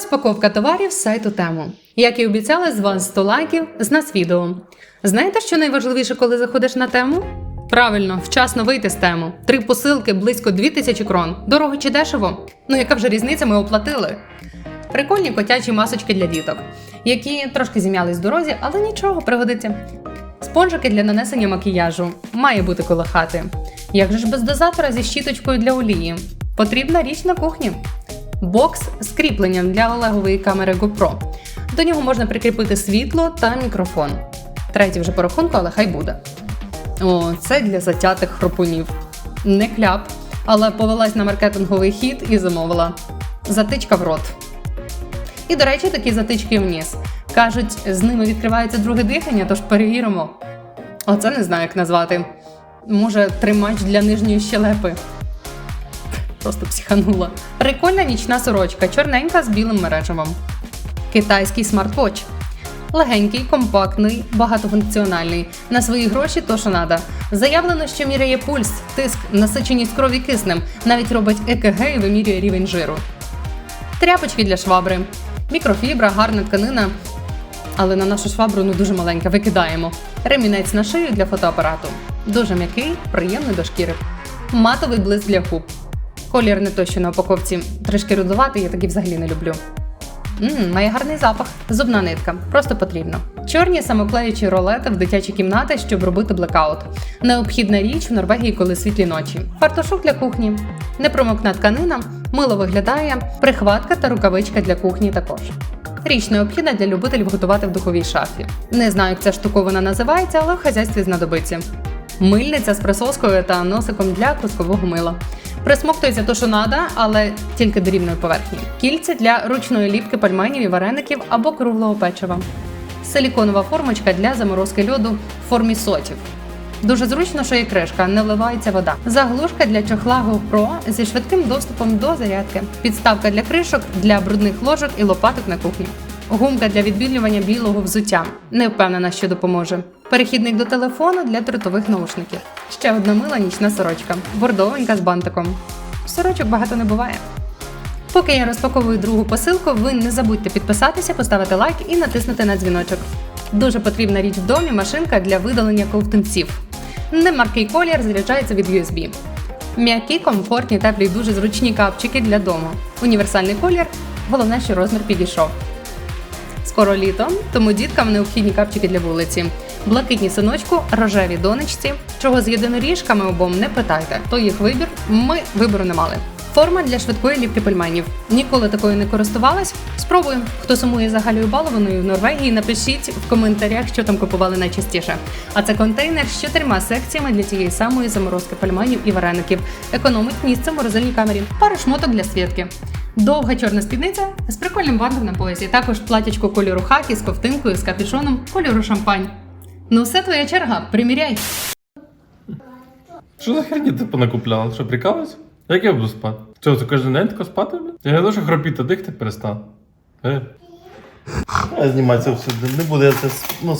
Розпаковка товарів з сайту тему. Як і обіцяли, з вас 100 лайків, з нас відео. Знаєте, що найважливіше, коли заходиш на тему? Правильно, вчасно вийти з тему. Три посилки близько 2000 крон. Дорого чи дешево? Ну яка вже різниця, ми оплатили. Прикольні котячі масочки для діток, які трошки зім'ялись в дорозі, але нічого пригодиться. Спонжики для нанесення макіяжу має бути коло хати. Як же ж без дозатора зі щіточкою для олії? Потрібна річ на кухні. Бокс з кріпленням для Олегової камери GoPro. До нього можна прикріпити світло та мікрофон. Третій вже по рахунку, але хай буде. О, це для затятих хропунів. Не кляп, але повелась на маркетинговий хід і замовила. Затичка в рот. І, до речі, такі затички вниз. Кажуть, з ними відкривається друге дихання, тож перевіримо. Оце не знаю, як назвати. Може, тримач для нижньої щелепи. Просто психанула. Прикольна нічна сорочка, чорненька з білим мережевом. Китайський смарт-вотч. Легенький, компактний, багатофункціональний. На свої гроші то, що надо. Заявлено, що міряє пульс, тиск, насиченість крові киснем, навіть робить ЕКГ і вимірює рівень жиру. Тряпочки для швабри, мікрофібра, гарна тканина. Але на нашу швабру ну дуже маленька, викидаємо. Ремінець на шию для фотоапарату. Дуже м'який, приємний до шкіри. Матовий блиск для губ. Колір не той, що на упаковці. Трішки рудуватий, я такі взагалі не люблю. Мм, має гарний запах. Зубна нитка. Просто потрібно. Чорні самоклеючі ролети в дитячі кімнати, щоб робити блекаут. Необхідна річ в Норвегії, коли світлі ночі. Фартушок для кухні. Непромокна тканина, мило виглядає, прихватка та рукавичка для кухні також. Річ необхідна для любителів готувати в духовій шафі. Не знаю, як ця штуковина називається, але в хазяйстві знадобиться. Мильниця з присоскою та носиком для крускового мила. Присмоктується то, що надо, але тільки до рівної поверхні. Кільця для ручної ліпки пальменів і вареників або круглого печива. Силіконова формочка для заморозки льоду в формі сотів. Дуже зручно, що є кришка, не вливається вода. Заглушка для чохла GoPro зі швидким доступом до зарядки. Підставка для кришок, для брудних ложок і лопаток на кухні. Гумка для відбілювання білого взуття. Не впевнена, що допоможе. Перехідник до телефону для дротових наушників. Ще одна мила нічна сорочка. Бордовенька з бантиком. Сорочок багато не буває. Поки я розпаковую другу посилку, ви не забудьте підписатися, поставити лайк і натиснути на дзвіночок. Дуже потрібна річ в домі машинка для видалення ковтунців. Немаркий колір заряджається від USB. М'які, комфортні, теплі, і дуже зручні капчики для дому. Універсальний колір, головне, що розмір підійшов. Скоро літо, тому діткам необхідні капчики для вулиці. Блакитні синочку, рожеві донечці. Чого з єдиноріжками обом не питайте, то їх вибір. Ми вибору не мали. Форма для швидкої ліпки пельменів. Ніколи такою не користувалась. Спробуємо. Хто сумує за Балованою в Норвегії, напишіть в коментарях, що там купували найчастіше. А це контейнер з чотирма секціями для тієї самої заморозки пельменів і вареників. Економить місце в морозильній камері. Пара шмоток для свідки. Довга чорна спідниця з прикольним бантом на поясі. Також платячко кольору хакі з ковтинкою з капюшоном кольору шампань. Ну, все твоя черга, приміряй. Що за херні ти понакупляла? Що, прикалуєш? Як я буду спати? Що, це кожен день тако спати? Я не то, що хропіти, дихти перестав. Е. Я все не буде, я це ну,